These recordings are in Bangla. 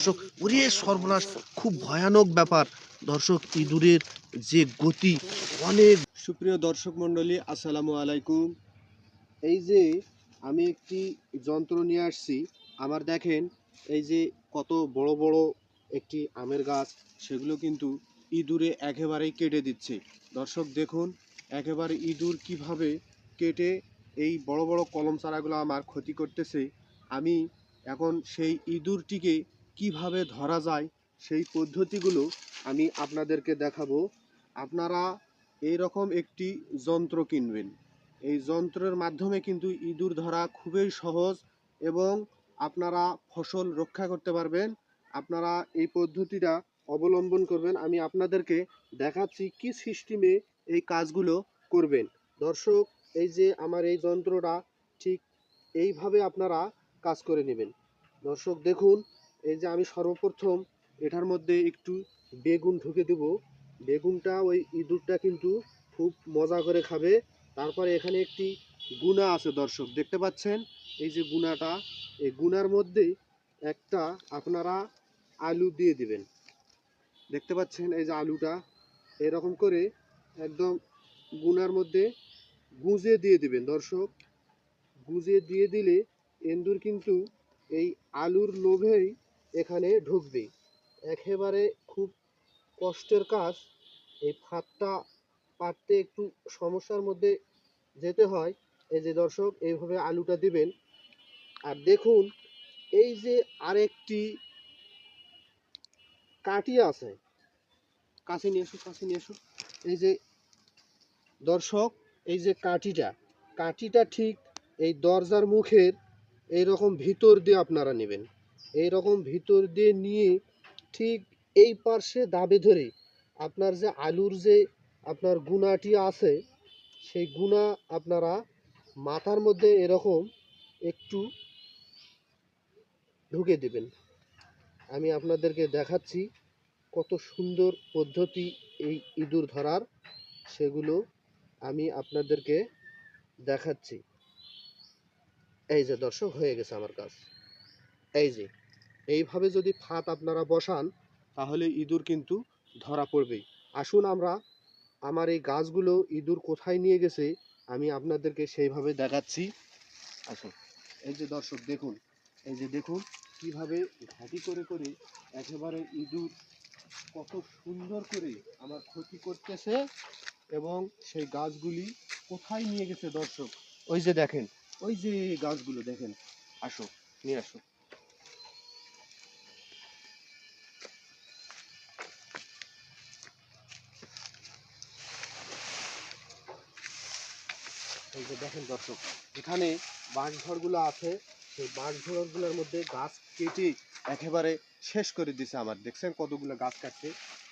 দর্শক ওরে সর্বনাশ, খুব ভয়ানক ব্যাপার। দর্শক, ইঁদুরের যে গতি, অনেক সুপ্রিয় দর্শক মণ্ডলী, আসসালামু আলাইকুম। এই যে আমি একটি যন্ত্র নিয়ে আসছি, আমার দেখেন, এই যে কত বড় বড় একটি আমের গাছ, সেগুলো কিন্তু ইঁদুরে একেবারেই কেটে দিচ্ছে। দর্শক, দেখুন, একেবারে ইঁদুর কীভাবে কেটে এই বড় বড় কলম চারাগুলো আমার ক্ষতি করতেছে। আমি এখন সেই ইঁদুরটিকে কীভাবে ধরা যায় সেই পদ্ধতিগুলো আমি আপনাদেরকে দেখাবো। আপনারা এই রকম একটি যন্ত্র কিনবেন। এই যন্ত্রের মাধ্যমে কিন্তু ইঁদুর ধরা খুবই সহজ এবং আপনারা ফসল রক্ষা করতে পারবেন। আপনারা এই পদ্ধতিটা অবলম্বন করবেন। আমি আপনাদেরকে দেখাচ্ছি কি সিস্টেমে এই কাজগুলো করবেন। দর্শক, এই যে আমার এই যন্ত্রটা ঠিক এইভাবে আপনারা কাজ করে নেবেন। দর্শক, দেখুন এই যে আমি সর্বপ্রথম এটার মধ্যে একটু বেগুন ঢুকে দেব। বেগুনটা ওই ইঁদুরটা কিন্তু খুব মজা করে খাবে। তারপরে এখানে একটি গুণা আছে দর্শক, দেখতে পাচ্ছেন? এই যে গুণাটা এই গুনার মধ্যে একটা আপনারা আলু দিয়ে দিবেন। দেখতে পাচ্ছেন এই যে আলুটা? এরকম করে একদম গুনার মধ্যে গুঁজে দিয়ে দিবেন দর্শক। গুঁজে দিয়ে দিলে এন্দুর কিন্তু এই আলুর লোভেই এখানে ঢুকবে। একেবারে খুব কষ্টের কাজ। এই ফাঁদটা পাততে একটু সমস্যার মধ্যে যেতে হয়। এই যে দর্শক, এইভাবে আলুটা দিবেন। আর দেখুন, এই যে আরেকটি কাঠি আছে। কাছে নিয়ে এসো কাছে নিয়ে এসো এই যে দর্শক, এই যে কাঠিটা। কাঠিটা ঠিক এই দরজার মুখের এই রকম ভিতর দিয়ে আপনারা নেবেন। এই রকম ভিতর দিয়ে নিয়ে ঠিক এই পার্শ্বে দাবে ধরে আপনার যে আলুর যে আপনার গুণাটি আছে, সেই গুণা আপনারা মাথার মধ্যে এরকম একটু ঢুকে দেবেন। আমি আপনাদেরকে দেখাচ্ছি কত সুন্দর পদ্ধতি এই ইঁদুর ধরার, সেগুলো আমি আপনাদেরকে দেখাচ্ছি। এই যে দর্শক, হয়ে গেছে আমার কাজ। এই যে এইভাবে যদি ফাঁদ আপনারা বসান, তাহলে ইঁদুর কিন্তু ধরা পড়বেই। আসুন আমরা আমার এই গাছগুলো ইঁদুর কোথায় নিয়ে গেছে, আমি আপনাদেরকে সেইভাবে দেখাচ্ছি। আসুন, এই যে দর্শক, দেখুন, এই যে দেখুন, কীভাবে ঘাটি করে করে একেবারে ইঁদুর কত সুন্দর করে আমার ক্ষতি করতেছে এবং সেই গাছগুলি কোথায় নিয়ে গেছে দর্শক? ওই যে দেখেন, ওই যে গাছগুলো দেখেন। আসো, নিয়ে আসো। এই যে দেখেন দর্শক এখানে বাঁশঝড়গুলো আছে, সেই বাঁশঝড়গুলোর মধ্যে গাছ কেটে একেবারে শেষ করে দিছে আমার। দেখছেন কতগুলো গাছ কাটছে?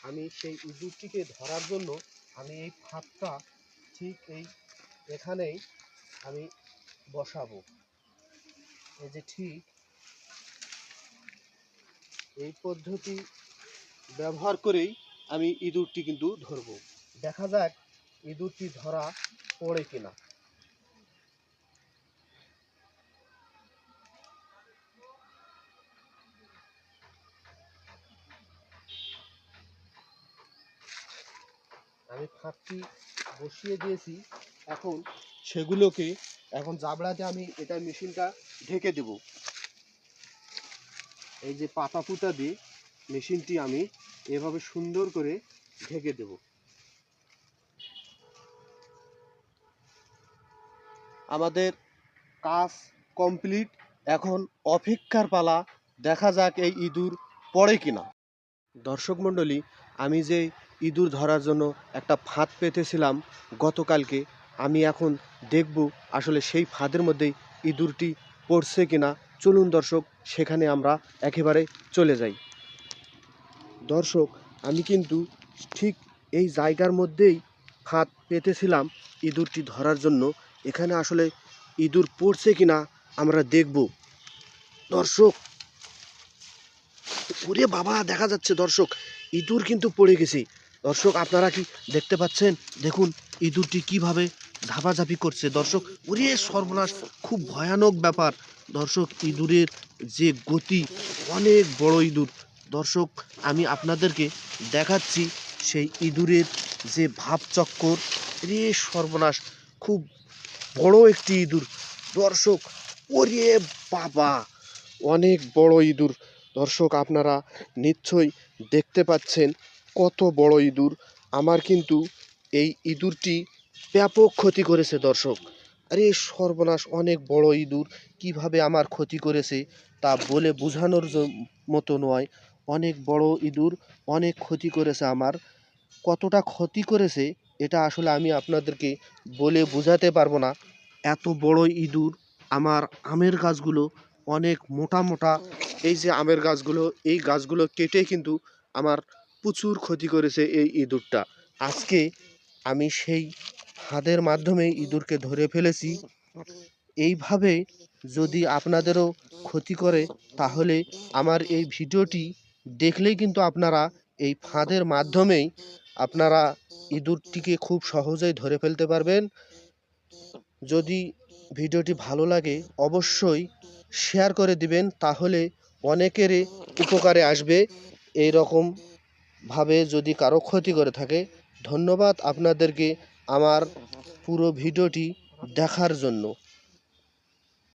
আমি সেই ইঁদুরটিকে ধরার জন্য আমি এই ফাঁদটা ঠিক এই এখানেই আমি বসাবো। এই যে ঠিক এই পদ্ধতি ব্যবহার করেই আমি ইঁদুরটি কিন্তু ধরবো। দেখা যাক ইঁদুরটি ধরা পড়ে কিনা। আমি ফাঁকটি বসিয়ে দিয়েছি। এখন সেগুলোকে, এখন জাবড়াতে আমি এটা মেশিনটা ঢেকে দেব। এই যে পাতা পুতা দিয়ে মেশিনটি আমি এভাবে সুন্দর করে ঢেকে দেব। আমাদের কাজ কমপ্লিট। এখন অপেক্ষার পালা, দেখা যাক এই ইঁদুর পড়ে কিনা। দর্শক মণ্ডলী, আমি যে ইঁদুর ধরার জন্য একটা ফাঁদ পেতেছিলাম। গতকালকে আমি এখন দেখব আসলে সেই ফাঁদের মধ্যেই ইঁদুরটি পড়ছে কিনা। চলুন দর্শক, সেখানে আমরা একেবারে চলে যাই। দর্শক, আমি কিন্তু ঠিক এই জায়গার মধ্যেই ফাঁদ পেতেছিলাম ইঁদুরটি ধরার জন্য। এখানে আসলে ইঁদুর পড়ছে কিনা আমরা দেখব। দর্শক, ওরে বাবা, দেখা যাচ্ছে দর্শক, ইঁদুর কিন্তু পড়ে গেছে। দর্শক, আপনারা কি দেখতে পাচ্ছেন? দেখুন ইঁদুরটি কীভাবে ঝাপাঝাপি করছে। দর্শক, ওরে সর্বনাশ, খুব ভয়ানক ব্যাপার। দর্শক, ইঁদুরের যে গতি, অনেক বড় ইঁদুর। দর্শক, আমি আপনাদেরকে দেখাচ্ছি সেই ইঁদুরের যে ভাবচক্কর রে সর্বনাশ, খুব বড় একটি ইঁদুর। দর্শক, ওরে বাবা, অনেক বড় ইঁদুর। দর্শক, আপনারা নিশ্চয়ই দেখতে পাচ্ছেন কত বড় ইঁদুর। আমার কিন্তু এই ইঁদুরটি ব্যাপক ক্ষতি করেছে, দর্শক। আরে, সর্বনাশ, অনেক বড় ইঁদুর। কীভাবে আমার ক্ষতি করেছে তা বলে বোঝানোর মতো নয়। অনেক বড় ইঁদুর, অনেক ক্ষতি করেছে আমার। কতটা ক্ষতি করেছে, এটা আসলে আমি আপনাদেরকে বলে বোঝাতে পারব না। এত বড় ইঁদুর, আমার আমের গাছগুলো অনেক মোটা মোটা। এই যে আমের গাছগুলো, এই গাছগুলো কেটে কিন্তু আমার প্রচুর ক্ষতি করেছে এই ইঁদুরটা। আজকে আমি সেই ফাঁদের মাধ্যমে ইঁদুরকে ধরে ফেলেছি। এইভাবে যদি আপনাদেরও ক্ষতি করে, তাহলে আমার এই ভিডিওটি দেখলেই কিন্তু আপনারা এই ফাঁদের মাধ্যমেই আপনারা ইঁদুরটিকে খুব সহজেই ধরে ফেলতে পারবেন। যদি ভিডিওটি ভালো লাগে, অবশ্যই শেয়ার করে দিবেন, তাহলে অনেকেরই উপকারে আসবে। এই রকম ভাবে যদি কারও ক্ষতি করে থাকে ধন্যবাদ আপনাদেরকে আমার পুরো ভিডিওটি দেখার জন্য।